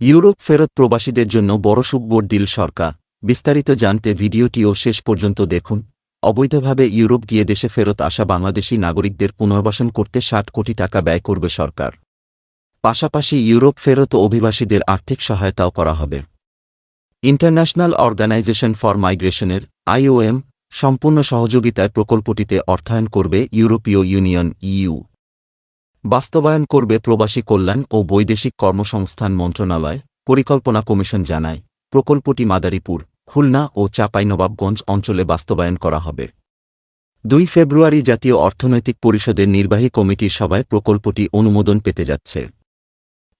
Europe ফেরত প্রবাসীদের জন্য বড় সুখবর দিল সরকার। বিস্তারিত জানতে ভিডিওটিও শেষ পর্যন্ত দেখুন। অবৈধভাবে ইউরোপ গিয়ে দেশে ফেরত আসা বাংলাদেশি নাগরিকদের পুনর্বাসন করতে ষাট কোটি টাকা ব্যয় করবে সরকার। পাশাপাশি ইউরোপ ফেরত অভিবাসীদের আর্থিক সহায়তাও করা হবে। ইন্টারন্যাশনাল অর্গানাইজেশন ফর মাইগ্রেশনের, আইওএম, সম্পূর্ণ সহযোগিতায় প্রকল্পটিতে অর্থায়ন করবে ইউরোপীয় ইউনিয়ন ইইউ। বাস্তবায়ন করবে প্রবাসী কল্যাণ ও বৈদেশিক কর্মসংস্থান মন্ত্রণালয়, পরিকল্পনা কমিশন জানায়। প্রকল্পটি মাদারীপুর, খুলনা ও চাঁপাইনবাবগঞ্জ অঞ্চলে বাস্তবায়ন করা হবে। দুই ফেব্রুয়ারি জাতীয় অর্থনৈতিক পরিষদের নির্বাহী কমিটির সভায় প্রকল্পটি অনুমোদন পেতে যাচ্ছে।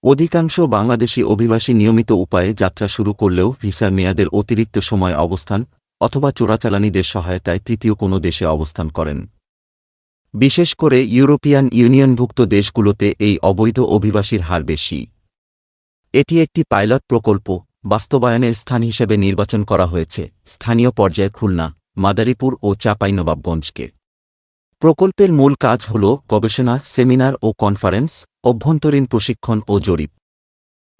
অধিকাংশ বাংলাদেশি অভিবাসী নিয়মিত উপায়ে যাত্রা শুরু করলেও ভিসার মেয়াদের অতিরিক্ত সময় অবস্থান অথবা চোরাচালানিদের সহায়তায় তৃতীয় কোনো দেশে অবস্থান করেন। বিশেষ করে ইউরোপিয়ান ইউনিয়নভুক্ত দেশগুলোতে এই অবৈধ অভিবাসীর হার বেশি। এটি একটি পাইলট প্রকল্প, বাস্তবায়নের স্থান হিসেবে নির্বাচন করা হয়েছে, স্থানীয় পর্যায়ে খুলনা, মাদারীপুর ও চাঁপাইনবাবগঞ্জকে। প্রকল্পের মূল কাজ হল গবেষণা, সেমিনার ও কনফারেন্স, অভ্যন্তরীণ প্রশিক্ষণ ও জরিপ।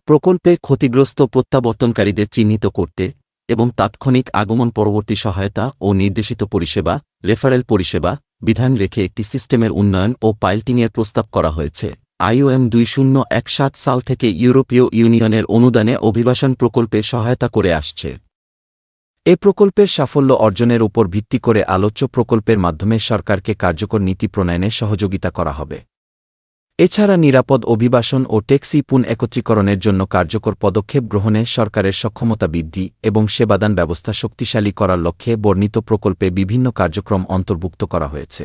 প্রকল্পে ক্ষতিগ্রস্ত প্রত্যাবর্তনকারীদের চিহ্নিত করতে এবং তাৎক্ষণিক আগমন পরবর্তী সহায়তা ও নির্দেশিত পরিষেবা, রেফারেল পরিষেবা বিধান রেখে একটি সিস্টেমের উন্নয়ন ও পাইলটিংয়ের প্রস্তাব করা হয়েছে। আইওএম দুই শূন্য এক সাত সাল থেকে ইউরোপীয় ইউনিয়নের অনুদানে অভিবাসন প্রকল্পে সহায়তা করে আসছে। এ প্রকল্পের সাফল্য অর্জনের উপর ভিত্তি করে আলোচ্য প্রকল্পের মাধ্যমে সরকারকে কার্যকর নীতি প্রণয়নে সহযোগিতা করা হবে। এছাড়া নিরাপদ অভিবাসন ও ট্যাক্সি পুন একত্রীকরণের জন্য কার্যকর পদক্ষেপ গ্রহণে সরকারের সক্ষমতা বৃদ্ধি এবং সেবাদান ব্যবস্থা শক্তিশালী করার লক্ষ্যে বর্ণিত প্রকল্পে বিভিন্ন কার্যক্রম অন্তর্ভুক্ত করা হয়েছে।